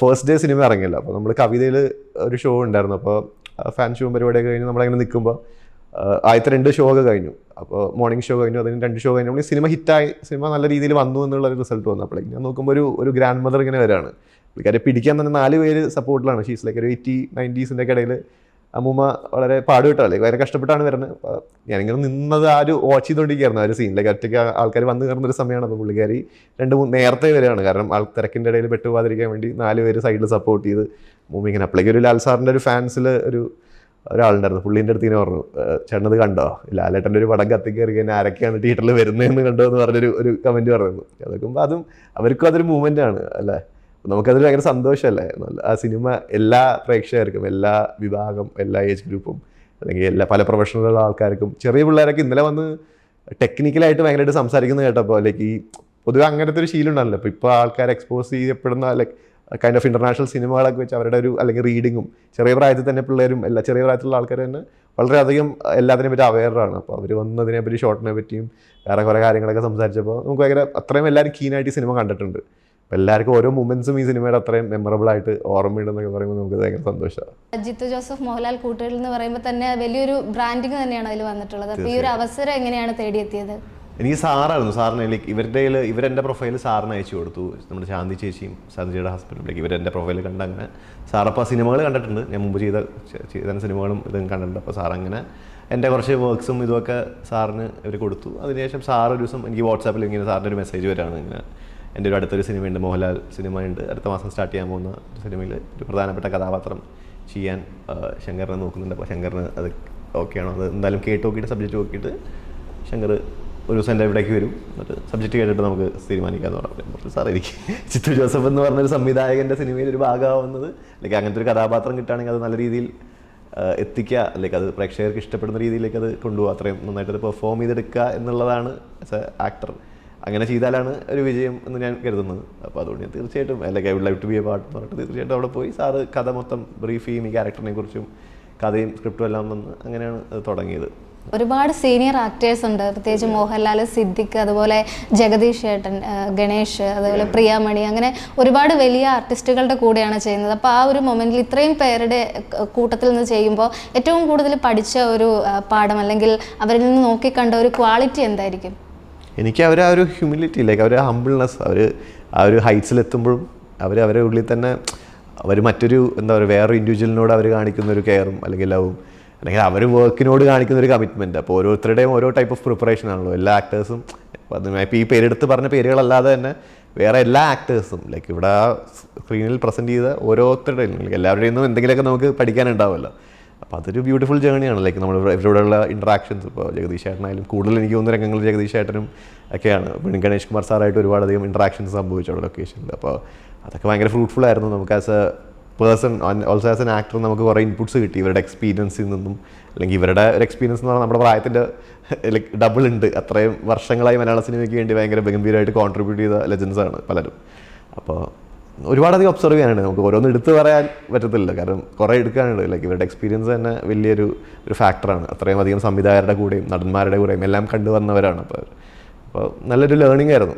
First day cinema ഇറങ്ങിയല്ലോ. അപ്പോൾ നമ്മൾ കവിതയിൽ ഒരു ഷോ ഉണ്ടായിരുന്നു. അപ്പോൾ ഫാൻ ഷോ പരിപാടിയൊക്കെ കഴിഞ്ഞ് നമ്മളങ്ങനെ നിൽക്കുമ്പോൾ ആദ്യത്തെ രണ്ട് ഷോ ഒക്കെ കഴിഞ്ഞു. അപ്പോൾ മോർണിംഗ് ഷോ കഴിഞ്ഞു അതിന് രണ്ട് ഷോ കഴിഞ്ഞു സിനിമ ഹിറ്റായി സിനിമ നല്ല രീതിയിൽ വന്നു എന്നുള്ള ഒരു റിസൾട്ട് വന്നു അപ്പോൾ ഞാൻ നോക്കുമ്പോൾ ഒരു ഒരു ഗ്രാൻഡ് മദർ ഇങ്ങനെ വരാണ്. പിടിക്കാൻ തന്നെ നാല് പേര് സപ്പോർട്ടിലാണ് ഷീസ് ലൈക്ക് ഒരു എയ്റ്റി നയന്റീസിന്റെ ഇടയിൽ അമ്മൂമ്മ വളരെ പാടുപെട്ടല്ലേ വളരെ കഷ്ടപ്പെട്ടാണ് വരുന്നത്. ഞാനിങ്ങനെ നിന്നത് ആ ഒരു വാച്ച് ചെയ്തുകൊണ്ടിരിക്കുകയായിരുന്നു ആ ഒരു സീനിലേക്ക് ഒറ്റയ്ക്ക് ആൾക്കാർ വന്നു കയറുന്ന ഒരു സമയമാണ്. അപ്പോൾ പുള്ളിക്കാരി രണ്ട് മൂന്ന് നേരത്തെ വരികയാണ്. കാരണം ആൾ തിരക്കിന്റെ ഇടയിൽ പെട്ടുപോകാതിരിക്കാൻ വേണ്ടി നാല് പേര് സൈഡിൽ സപ്പോർട്ട് ചെയ്ത് മൂമ്മ ഇങ്ങനെ അപ്പോഴേക്കും ഒരു ലാൽ സാറിന്റെ ഒരു ഫാൻസിൽ ഒരു ഒരാളുണ്ടായിരുന്നു. പുള്ളീന്റെ അടുത്ത് ഇങ്ങനെ പറഞ്ഞു "ഏഹ് ചേട്ടനത് കണ്ടോ? ലാലേട്ടന്റെ ഒരു പടം കത്തിക്കയറി കഴിഞ്ഞാൽ ആരൊക്കെയാണ് തിയേറ്ററിൽ വരുന്നതെന്ന് കണ്ടോ? എന്ന് പറഞ്ഞൊരു ഒരു കമന്റ് പറഞ്ഞു അതൊക്കെ അതും അവർക്കും അതൊരു മൂവ്മെന്റ് ആണ് അല്ലേ? നമുക്കതൊരു ഭയങ്കര സന്തോഷമല്ലേ? ആ സിനിമ എല്ലാ പ്രേക്ഷകർക്കും എല്ലാ വിഭാഗം എല്ലാ ഏജ് ഗ്രൂപ്പും അല്ലെങ്കിൽ എല്ലാ പല പ്രൊഫഷണലുള്ള ആൾക്കാർക്കും ചെറിയ പിള്ളേരൊക്കെ ഇന്നലെ വന്ന് ടെക്നിക്കലായിട്ട് ഭയങ്കരമായിട്ട് സംസാരിക്കുന്നത് കേട്ടപ്പോൾ ലൈക്ക് ഈ പൊതുവെ അങ്ങനത്തെ ഒരു ശീലം ഉണ്ടല്ലോ ഇപ്പോൾ ഇപ്പോൾ ആൾക്കാർ എക്സ്പോസ് ചെയ്യപ്പെടുന്ന ലൈക്ക് കൈൻഡ് ഓഫ് ഇന്റർനാഷണൽ സിനിമകളൊക്കെ വെച്ച് അവരുടെ ഒരു അല്ലെങ്കിൽ റീഡിങ്ങും ചെറിയ പ്രായത്തിൽ തന്നെ പിള്ളേരും എല്ലാ ചെറിയ പ്രായത്തിലുള്ള ആൾക്കാർ തന്നെ വളരെയധികം എല്ലാത്തിനെ പറ്റി അവയറാണ് അപ്പോൾ അവർ വന്നതിനെ പറ്റി ഷോർട്ടിനെ പറ്റിയും വേറെ കുറേ കാര്യങ്ങളൊക്കെ സംസാരിച്ചപ്പോൾ നമുക്ക് ഭയങ്കര അത്രയും എല്ലാവരും കീനായിട്ട് സിനിമ കണ്ടിട്ടുണ്ട്. എല്ലാവർക്കും ഓരോ മൊമെന്റ്സും ഈ സിനിമയുടെ അത്രയും മെമ്മറബിൾ ആയിട്ട് ഓർമ്മയുണ്ടെന്നൊക്കെ പറയുമ്പോൾ നമുക്ക് ഭയങ്കര സന്തോഷമാണ്. അജിത്ത് ജോസഫ് മോഹൻലാൽ കൂട്ടുകളിൽ എന്ന് പറയുമ്പോൾ തന്നെ വലിയൊരു ബ്രാൻഡിങ് തന്നെയാണ് അതിൽ വന്നിട്ടുള്ളത്. അപ്പോൾ ഈ ഒരു അവസരം എങ്ങനെയാണ് തേടിയെത്തിയത്? എനിക്ക് സാറായിരുന്നു. സാറിന് ലൈക്ക് ഇവരുടെ കയ്യിൽ ഇവരെന്റെ പ്രൊഫൈൽ സാറിന് അയച്ചു കൊടുത്തു. നമ്മുടെ ശാന്തി ചേച്ചിയും ശാന്തിജിയുടെ ഹസ്ബൻഡിലേക്ക് ലൈക്ക് ഇവരെന്റെ പ്രൊഫൈൽ കണ്ട് അങ്ങനെ സാറപ്പോൾ സിനിമകൾ കണ്ടിട്ടുണ്ട്. ഞാൻ മുമ്പ് ചെയ്ത ചെയ്ത സിനിമകളും ഇതും കണ്ടിട്ടുണ്ട്. അപ്പോൾ സാർ അങ്ങനെ എന്റെ കുറച്ച് വർക്ക്സും ഇതുമൊക്കെ സാറിന് ഇവർ കൊടുത്തു. അതിനുശേഷം സാർ ഒരു ദിവസം എനിക്ക് വാട്സാപ്പിൽ ഇങ്ങനെ സാറിന്റെ ഒരു മെസ്സേജ് വരാണ് ഇങ്ങനെ. എന്റെ ഒരു അടുത്തൊരു സിനിമയുണ്ട് മോഹൻലാൽ സിനിമയുണ്ട്. അടുത്ത മാസം സ്റ്റാർട്ട് ചെയ്യാൻ പോകുന്ന സിനിമയിൽ ഒരു പ്രധാനപ്പെട്ട കഥാപാത്രം ചെയ്യാൻ ശങ്കറിനെ നോക്കുന്നുണ്ട്. അപ്പോൾ ശങ്കറിന് അത് ഓക്കെ ആണോ അത് എന്തായാലും കേട്ട് നോക്കിയിട്ട് സബ്ജക്റ്റ് നോക്കിയിട്ട് ശങ്കർ ഒരു ദിവസം എന്റെ ഇവിടേക്ക് വരും. എന്നിട്ട് സബ്ജക്റ്റ് കേട്ടിട്ട് നമുക്ക് തീരുമാനിക്കാമെന്ന് പറഞ്ഞു സാർ എനിക്ക് ചിത്തു ജോസഫ് എന്ന് പറഞ്ഞൊരു സംവിധായകന്റെ സിനിമയിൽ ഒരു ഭാഗമാവുന്നത് അല്ലെങ്കിൽ അങ്ങനത്തെ ഒരു കഥാപാത്രം കിട്ടുകയാണെങ്കിൽ അത് നല്ല രീതിയിൽ എത്തിക്കുക അല്ലെങ്കിൽ അത് പ്രേക്ഷകർക്ക് ഇഷ്ടപ്പെടുന്ന രീതിയിലേക്ക് അത് കൊണ്ടുപോകുക അത്രയും നന്നായിട്ട് അത് പെർഫോം ചെയ്തെടുക്കുക എന്നുള്ളതാണ് ആസ് എ ആക്ടർ അങ്ങനെ ചെയ്താലാണ് ഒരു വിജയം എന്ന് ഞാൻ കരുതുന്നത്. അപ്പോൾ അതുകൊണ്ട് ഞാൻ തീർച്ചയായിട്ടും അല്ലെങ്കിൽ I would live to be a part എന്ന് പറഞ്ഞിട്ട് തീർച്ചയായിട്ടും അവിടെ പോയി. സാറ് കഥ മൊത്തം ബ്രീഫ് ചെയ്യും ഈ ക്യാരക്ടറിനെ കുറിച്ചും കഥയും സ്ക്രിപ്റ്റും എല്ലാം വന്ന് അങ്ങനെയാണ് തുടങ്ങിയത്. ഒരുപാട് സീനിയർ ആക്ടേഴ്സ് ഉണ്ട്. പ്രത്യേകിച്ച് മോഹൻലാൽ സിദ്ദിഖ് അതുപോലെ ജഗദീഷ് ഏട്ടൻ ഗണേഷ് അതുപോലെ പ്രിയാമണി അങ്ങനെ ഒരുപാട് വലിയ ആർട്ടിസ്റ്റുകളുടെ കൂടെയാണ് ചെയ്യുന്നത്. അപ്പോൾ ആ ഒരു മൊമെന്റിൽ ഇത്രയും പേരുടെ കൂട്ടത്തിൽ നിന്ന് ചെയ്യുമ്പോൾ ഏറ്റവും കൂടുതൽ പഠിച്ച ഒരു പാഠം അല്ലെങ്കിൽ അവരിൽ നിന്ന് നോക്കിക്കണ്ട ഒരു ക്വാളിറ്റി എന്തായിരിക്കും? എനിക്ക് അവർ ആ ഒരു ഹ്യൂമിലിറ്റി ലൈക്ക് അവർ ആ ഹംബിൾനെസ് അവർ ആ ഒരു ഹൈറ്റ്സിലെത്തുമ്പോഴും അവർ അവരുടെ ഉള്ളിൽ തന്നെ അവർ മറ്റൊരു എന്താ പറയുക വേറൊരു ഇൻഡിവിജ്വലിനോട് അവർ കാണിക്കുന്ന ഒരു കെയറും അല്ലെങ്കിൽ ലവും അല്ലെങ്കിൽ അവർ വർക്കിനോട് കാണിക്കുന്ന ഒരു കമ്മിറ്റ്മെന്റ് അപ്പോൾ ഓരോരുത്തരുടെയും ഓരോ ടൈപ്പ് ഓഫ് പ്രിപ്പറേഷൻ ആണല്ലോ. എല്ലാ ആക്ടേഴ്സും ഇപ്പോൾ ഈ പേരെടുത്ത് പറഞ്ഞ പേരുകളല്ലാതെ തന്നെ വേറെ എല്ലാ ആക്ടേഴ്സും ലൈക്ക് ഇവിടെ സ്ക്രീനിൽ പ്രസന്റ് ചെയ്ത ഓരോരുത്തരുടെയും എല്ലാവരുടെയും നിന്നും എന്തെങ്കിലുമൊക്കെ നമുക്ക് പഠിക്കാനുണ്ടാവുമല്ലോ. അപ്പോൾ അതൊരു ബ്യൂട്ടിഫുൾ ജേണിയാണ് ലൈക്ക് നമ്മൾ ഇവരോടുള്ള ഇൻട്രാക്ഷൻസ് ഇപ്പോൾ ജഗദീഷ് ചേട്ടനായാലും കൂടുതൽ എനിക്ക് തോന്നുന്ന രംഗങ്ങൾ ജഗദീഷ് ചേട്ടനും ഒക്കെയാണ്. പിന്നെ ഗണേഷ് കുമാർ സാറായിട്ട് ഒരുപാടധികം ഇൻട്രാക്ഷൻസ് സംഭവിച്ചു അവിടെ ലൊക്കേഷനിൽ അപ്പോൾ അതൊക്കെ ഭയങ്കര ഫ്രൂട്ട്ഫുൾ ആയിരുന്നു. നമുക്ക് as a person also as an actor നമുക്ക് കുറേ ഇൻപുട്സ് കിട്ടി. ഇവരുടെ എക്സ്പീരിയൻസിൽ നിന്നും. അല്ലെങ്കിൽ ഇവരുടെ ഒരു എക്സ്പീരിയൻസ് എന്ന് പറഞ്ഞാൽ നമ്മുടെ പ്രായത്തിന്റെ ലൈക്ക് ഡബിൾ ഉണ്ട്. അത്രയും വർഷങ്ങളായി മലയാള സിനിമയ്ക്ക് വേണ്ടി ഭയങ്കര ഗംഭീരമായിട്ട് കോൺട്രിബ്യൂട്ട് ചെയ്ത ലെജൻസാണ് പലരും. അപ്പോൾ ഒരുപാടധികം ഒബ്സർവ് ചെയ്യാനുണ്ട്. നമുക്ക് ഓരോന്ന് എടുത്ത് പറയാൻ പറ്റത്തില്ല കാരണം കുറേ എടുക്കാനുണ്ട്. ലൈക്ക് ഇവരുടെ എക്സ്പീരിയൻസ് തന്നെ വലിയൊരു ഒരു ഫാക്ടറാണ് അത്രയും അധികം സംവിധായകരുടെ കൂടെയും നടന്മാരുടെ കൂടെയും എല്ലാം കണ്ടുവന്നവരാണ്. അപ്പോൾ അപ്പോൾ നല്ലൊരു ലേണിംഗ് ആയിരുന്നു.